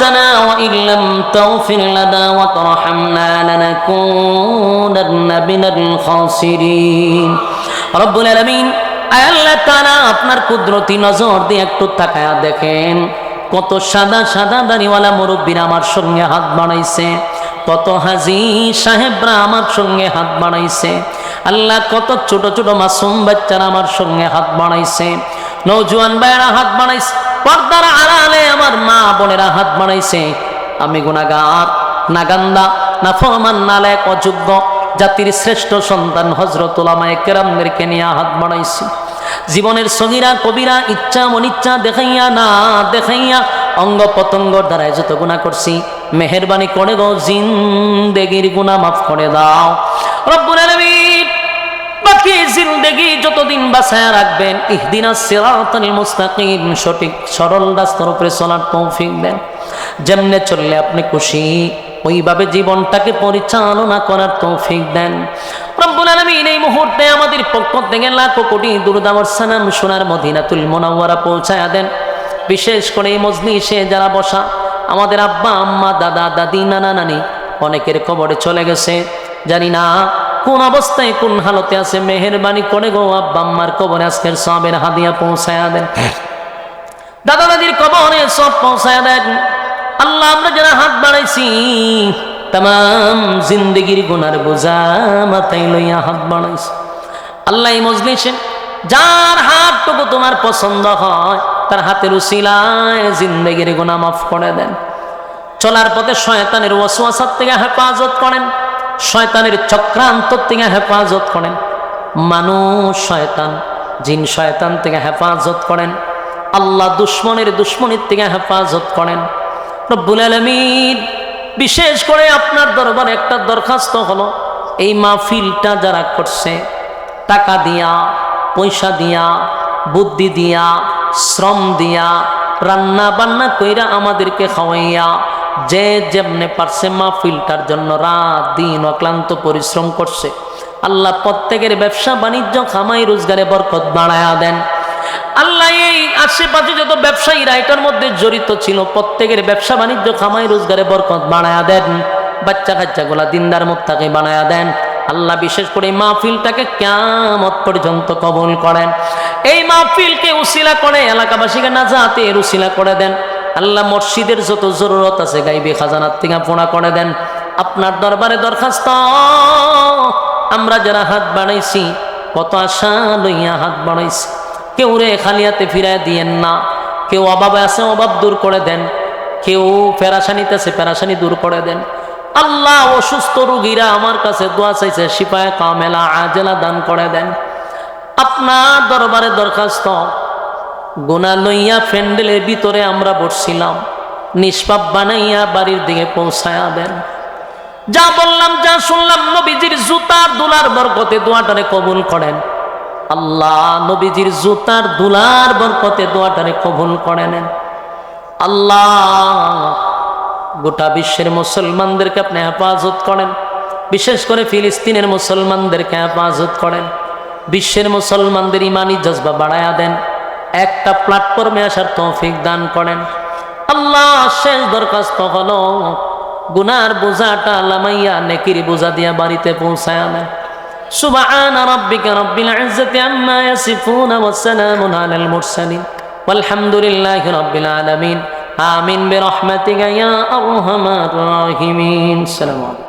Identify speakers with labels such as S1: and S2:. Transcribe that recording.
S1: أنفسنا وإن لم تغفر لنا وترحمنا لنكونن من الخاسرين رب العالمين আয় আল্লাহ তাআলা আপনার কুদরতি নজর দিয়ে একটু তাকায়া দেখেন কত সাদা সাদা দাড়িওয়ালা মুরব্বীরা আমার সঙ্গে হাত বাড়াইছে কত হাজি সাহেবরা আমার সঙ্গে হাত বাড়াইছে আল্লাহ কত ছোট ছোট মাসুম বাচ্চারা আমার সঙ্গে হাত বাড়াইছে নৌজওয়ান ভাইয়েরা হাত বাড়াইছে পর্দার আড়ালে আমার মা বোনেরা হাত বাড়াইছে আমি গুনাগার নাগান্দা নাফরমান নালায়ক অযোগ্য। জাতির শ্রেষ্ঠ সন্তান হজরত ওলামায়ে কেরামদেরকে নিয়ে হাত বাড়াইছি জীবনের সগিরা কবিরা, ইচ্ছা, অনিচ্ছা দেখাইয়া, না দেখাইয়া অঙ্গ পতঙ্গর দ্বারাই যত গুণা করছি, মেহরবানি করে গো জিন্দেগির গুণা মাফ করে দাও। রব্বুল আলামিন বাকি জিন্দেগি যতদিন বাঁচায় রাখবেন, ইহদিনা সিরাতাল মুস্তাকিম, সঠিক সরল রাস্তার উপরে চলার তৌফিক দেন। যেমনে চললে আপনি খুশি, ওইভাবে জীবনটাকে পরিচালনা করার তৌফিক দেন। রব্বুল আলামিন এই মুহূর্তে আমাদের পক্ষ থেকে লাখো কোটি দুরদামর সালাম সোনার মদিনাতুল মুনাওয়ারা পৌঁছায়া দেন। বিশেষ করে এই মজলিসে যারা বসা, আমাদের আব্বা, আম্মা, দাদা, দাদি, নানা, নানি অনেকের কবরে চলে গেছে। জানি না কোন অবস্থায় কোন হালতে আছে মেহরবানি করে গো আব্বা আম্মার কবরে আজকের সবের হাদিয়া পৌঁছায়া দেন। দাদা দাদির কবরে সব পৌঁছায়া দেন। আল্লাহ আমরা যারা হাত বাড়াইছি তাম জিন্দগির গুনার বোঝা মাথায় লইয়া হাত বাড়াইছি। আল্লাহ এই মজলিসে যার হাতটুকু তোমার পছন্দ হয় তার হাতের উসিলায় জিন্দগির গুণা মাফ করে দেন। চলার পথে শয়তানের ওয়াসওয়াসার থেকে হেফাজত করেন। শয়তানের চক্রান্ত থেকে হেফাজত করেন। মানুষ শয়তান, জিন শয়তান থেকে হেফাজত করেন। আল্লাহ দুশ্মনের দুশ্মনের থেকে হেফাজত করেন। রব্বুল আলমিন, বিশেষ করে আপনার দরবারে একটা দরখাস্ত হলো, এই মাহফিলটা যারা করছে, টাকা দিয়া, পয়সা দিয়া, বুদ্ধি দিয়া, শ্রম দিয়া রান্না বান্না কইরা আমাদেরকে খাওয়াইয়া যে যেমনে পারছে মাহফিলটার জন্য রাত দিন অক্লান্ত পরিশ্রম করছে। আল্লাহ প্রত্যেকের ব্যবসা বাণিজ্য খামাই রোজগারে বরকত বাড়ায়া দেন। আল্লাহ এই আশেপাশে যত ব্যবসায়ী রাইটার মধ্যে জড়িত ছিল, প্রত্যেকের ব্যবসা বাণিজ্য খামাই রোজগারে বরকত বাড়ায়া দেন। বাচ্চা কাচ্চাগুলা দিনদার মোত্তাকে বানায়া দেন। আল্লাহ বিশেষ করে এই মাহফিলটাকে কেমত পর্যন্ত কবল করেন। এই মাহফিলকে উসিলা করে এলাকাবাসীকে না যাতে উসিলা করে দেন। আল্লাহ মসজিদের যত জরুরত আছে, গাইবে খাজানার থেকে পোড়া করে দেন। আপনার দরবারে দরখাস্ত। আমরা যারা হাত বাড়াইছি, কত আশা লইয়া হাত বাড়াইছি। কেউ রে খালিয়াতে ফিরায় দিয়েন না। কেউ অভাবে আছে, অভাব দূর করে দেন। কেউ ফেরাসানিতে আছে ফেরাসানি দূর করে দেন। আল্লাহ অসুস্থ রুগীরা আমার কাছে দোয়া চাইছে সিপায় কামেলা, আজেলা দান করে দেন। আপনার দরবারে দরখাস্ত। গোনা লইয়া ফ্যান্ডেলের ভিতরে আমরা বসছিলাম। নিষ্পাপ বানাইয়া বাড়ির দিকে পৌঁছায়া দেন। যা বললাম, যা শুনলাম, নবীজির জুতার দুলার বরকতে দোয়াটারে কবুল করেন। আল্লাহ নবীজির জুতার, দুলার বরকতে দোয়াটারে কবুল করে নেন আল্লাহ গোটা বিশ্বের মুসলমানদেরকে আপনি হেফাজত করেন। বিশেষ করে ফিলিস্তিনের মুসলমানদেরকে হেফাজত করেন। বিশ্বের মুসলমানদের ইমানি জজবা বাড়ায়া দেন। একটা প্ল্যাটফর্মে আসার তৌফিক দান করেন আল্লাহ শেষ দরখাস্ত হলো গুনার বোঝাটা লামাইয়া নেকির বোঝা দিয়া বাড়িতে পৌঁছায় দেন سبحان ربك رب العزة عما يصفون وسلام على المرسلين والحمد لله رب العالمين آمين برحمتك يا أرحم الراحمين السلام عليكم